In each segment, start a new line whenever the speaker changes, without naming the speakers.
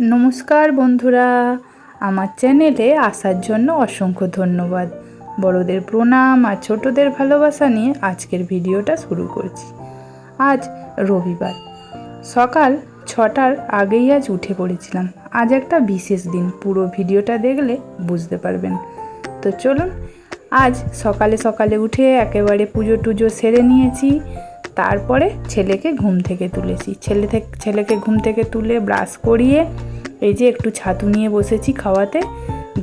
নমস্কার বন্ধুরা। আমার চ্যানেলে আসার জন্য অসংখ্য ধন্যবাদ। বড়দের প্রণাম আর ছোটদের ভালোবাসা নিয়ে আজকের ভিডিওটা শুরু করছি। আজ রবিবার। সকাল ছটার আগেই আজ উঠে পড়েছিলাম। আজ একটা বিশেষ দিন। পুরো ভিডিওটা দেখলে বুঝতে পারবেন। তো চলুন, আজ সকালে সকালে উঠে একেবারে পুজো টুজো সেরে নিয়েছি। তারপরে ছেলেকে ঘুম থেকে তুলেছি। ছেলে থেকে ছেলেকে ঘুম থেকে তুলে ব্রাশ করিয়ে এই যে একটু ছাতু নিয়ে বসেছি খাওয়াতে,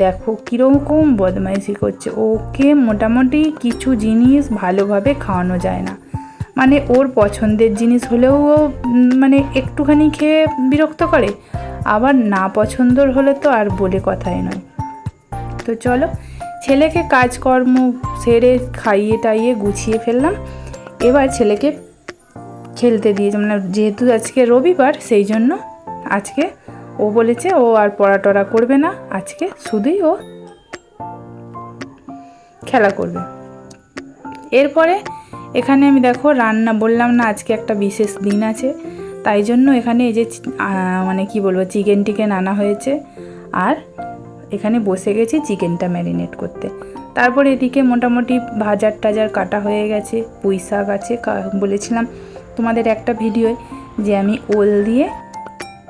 দেখো কীরকম বদমাইশি করছে। ওকে মোটামুটি কিছু জিনিস ভালোভাবে খাওয়ানো যায় না। মানে ওর পছন্দের জিনিস হলেও ও মানে একটুখানি খেয়ে বিরক্ত করে, আবার না পছন্দর হলে তো আর বলে কথাই নয়। তো চলো, ছেলেকে কাজকর্ম সেরে খাইয়ে টাইয়ে গুছিয়ে ফেললাম। এবার ছেলেকে খেলতে দিয়েছে। মানে যেহেতু আজকে রবিবার, সেই জন্য আজকে ও বলেছে ও আর পড়া টড়া করবে না। আজকে শুধুই ও খেলা করবে। এরপরে এখানে আমি দেখো রান্না বললাম না, আজকে একটা বিশেষ দিন আছে। তাই জন্য এখানে এই যে মানে কি বলব, চিকেন টিকেন আনা হয়েছে। আর এখানে বসে গেছি চিকেনটা ম্যারিনেট করতে। তারপরে এদিকে মোটামুটি ভাজার টাজার কাটা হয়ে গেছে, পুঁই শাক আছে বলেছিলাম তোমাদের একটা ভিডিওয় যে আমি ওল দিয়ে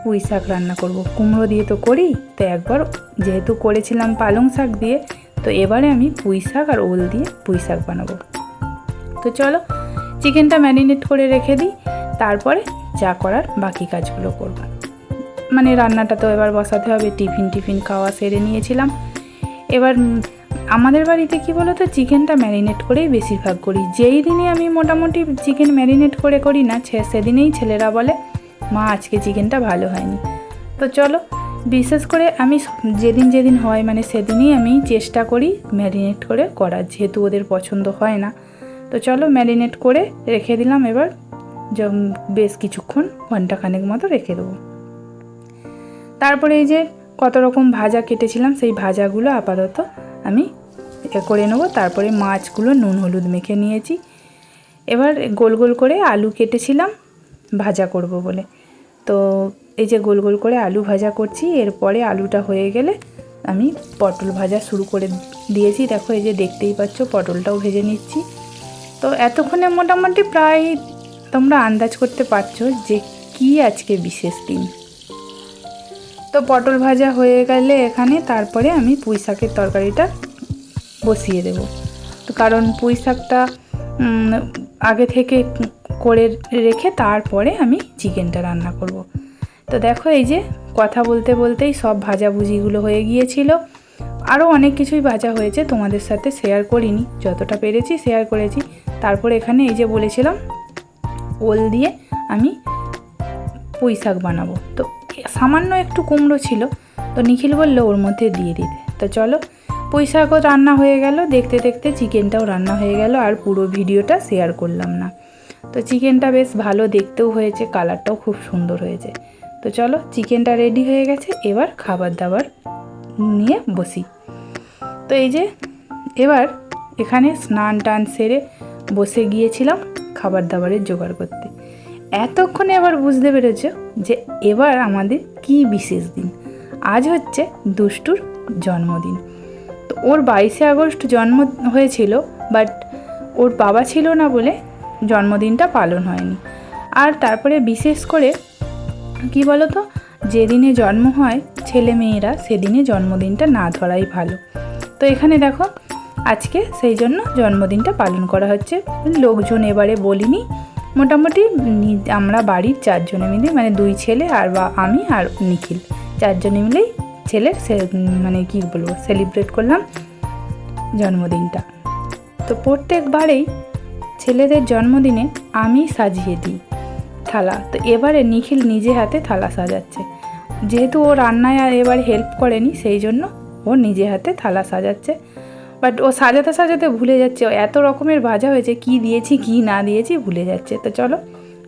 পুঁই শাক রান্না করব। কুমড়ো দিয়ে তো করি, তো একবার যেহেতু করেছিলাম পালং শাক দিয়ে, তো এবারে আমি পুঁই শাক আর ওল দিয়ে পুঁই শাক বানাবো। তো চলো চিকেনটা ম্যারিনেট করে রেখে দিই, তারপরে যা করার বাকি কাজগুলো করব। মানে রান্নাটা তো এবার বসাতে হবে টিফিন টিফিন খাওয়া সেরে নিয়েছিলাম। এবার আমাদের বাড়িতে কি বলো তো চিকেনটা ম্যারিনেট করেই বেশিরভাগ করি। যেই দিনে আমি মোটামুটি চিকেন ম্যারিনেট করে করি না সেদিনেই ছেলেরা বলে, মা, আজকে চিকেনটা ভালো হয়নি। তো চলো, বিশেষ করে আমি যেদিন যেদিন হয় মানে সেদিনই আমি চেষ্টা করি ম্যারিনেট করে করার, যেহেতু ওদের পছন্দ হয় না। তো চলো ম্যারিনেট করে রেখে দিলাম, এবার বেশ কিছুক্ষণ ঘন্টাখানেক মতো রেখে দেবো। তারপরে এই যে কত রকম ভাজা কেটেছিলাম, সেই ভাজাগুলো আপাতত আমি করে নেব, তারপরে মাছগুলো নুন, হলুদ মেখে নিয়েছি। এবার গোল গোল করে আলু কেটেছিলাম, ভাজা করব বলে। তো এই যে গোল গোল করে আলু ভাজা করছি, এরপরে আলুটা হয়ে গেলে আমি পটল ভাজা শুরু করে দিয়েছি। দেখো এই যে দেখতেই পাচ্ছ, পটলটাও ভেজে নিচ্ছি। তো এতক্ষণে মোটামুটি প্রায় তোমরা আন্দাজ করতে পারছ যে কি আজকে বিশেষ দিন। তো পটল ভাজা হয়ে গেলে এখানে তারপরে আমি পুঁই শাকের তরকারিটা বসিয়ে দেব। তো কারণ পুঁই শাকটা আগে থেকে করে রেখে তারপরে আমি চিকেনটা রান্না করব। তো দেখো এই যে কথা বলতে বলতেই সব ভাজাভুজিগুলো হয়ে গিয়েছিল। আরও অনেক কিছুই ভাজা হয়েছে, তোমাদের সাথে শেয়ার করিনি। যতটা পেরেছি শেয়ার করেছি। তারপর এখানে এই যে বলেছিলাম, ওল দিয়ে আমি পুঁই শাক বানাবো। তো সামান্য একটু কুমড়ো ছিল, তো নিখিল বলল ওর মধ্যে দিয়ে দিতে। তো চলো পুঁই শাকও রান্না হয়ে গেল। দেখতে দেখতে চিকেনটাও রান্না হয়ে গেল আর পুরো ভিডিওটা শেয়ার করলাম না। তো চিকেনটা বেশ ভালো দেখতেও হয়েছে কালারটাও খুব সুন্দর হয়েছে। তো চলো, চিকেনটা রেডি হয়ে গেছে, এবার খাবার দাবার নিয়ে বসি। তো এই যে, এবার এখানে স্নান টান সেরে বসে গিয়েছিলাম খাবার দাবারের জোগাড় করতে। এতক্ষণে আবার বুঝতে পেরেছ যে এবার আমাদের কি বিশেষ দিন? আজ হচ্ছে দুষ্টুর জন্মদিন। ওর বাইশে আগস্ট জন্ম হয়েছিল বাট ওর বাবা ছিল না বলে জন্মদিনটা পালন হয়নি। আর তারপরে বিশেষ করে, কি বলতো, যেদিনে জন্ম হয়, ছেলে মেয়েরা সেদিনে জন্মদিনটা না ধরাই ভালো। তো এখানে দেখো, আজকে সেই জন্য জন্মদিনটা পালন করা হচ্ছে। লোকজন এবারে বলিনি, মোটামুটি আমরা বাড়ির চারজনে মিলে মানে দুই ছেলে আর বা, আমি আর নিখিল, চারজনে মিলেই ছেলের সে- মানে কি বলব সেলিব্রেট করলাম জন্মদিনটা। তো প্রত্যেকবারেই ছেলেদের জন্মদিনে আমি সাজিয়ে দিই থালা। তো এবারে নিখিল নিজে হাতে থালা সাজাচ্ছে। যেহেতু ও রান্নায় আর এবার হেল্প করেনি, সেই জন্য ও নিজে হাতে থালা সাজাচ্ছে। বাট ও সাজাতে সাজাতে ভুলে যাচ্ছে। এত রকমের ভাজা হয়েছে, কি দিয়েছি, কি না দিয়েছি ভুলে যাচ্ছে। তো চলো,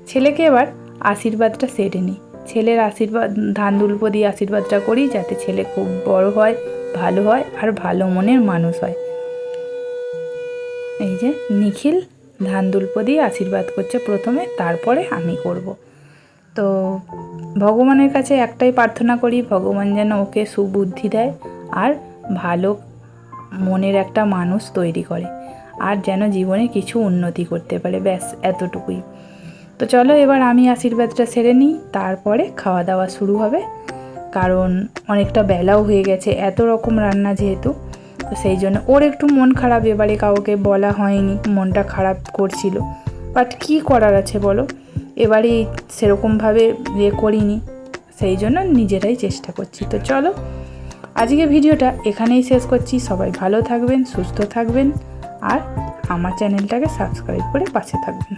ছেলেকে এবার আশীর্বাদটা সেরে নিই। ছেলের আশীর্বাদ, ধান দুল্প দিয়ে আশীর্বাদটা করি যাতে ছেলে খুব বড় হয়, ভালো হয় আর ভালো মনের মানুষ হয়। এই যে নিখিল ধান দুল্প দিয়ে আশীর্বাদ করছে প্রথমে, তারপরে আমি করব। তো ভগবানের কাছে একটাই প্রার্থনা করি, ভগবান যেন ওকে সুবুদ্ধি দেয় আর ভালো মনের একটা মানুষ তৈরি করে আর যেন জীবনে কিছু উন্নতি করতে পারে, ব্যাস এতটুকুই। তো চলো এবার আমি আশীর্বাদটা সেরে নিই, তারপরে খাওয়া দাওয়া শুরু হবে। কারণ অনেকটা বেলাও হয়ে গেছে, এত রকম রান্না যেহেতু, তো সেই জন্য ওর একটু মন খারাপ, এবারে কাউকে বলা হয়নি, মনটা খারাপ করছিল। বাট কী করার আছে বলো? এবারে সেরকমভাবে ইয়ে করিনি, সেই জন্য নিজেরাই চেষ্টা করছি। তো চলো, আজকে ভিডিওটা এখানেই শেষ করছি। সবাই ভালো থাকবেন, সুস্থ থাকবেন, আর আমার চ্যানেলটাকে সাবস্ক্রাইব করে পাশে থাকবেন।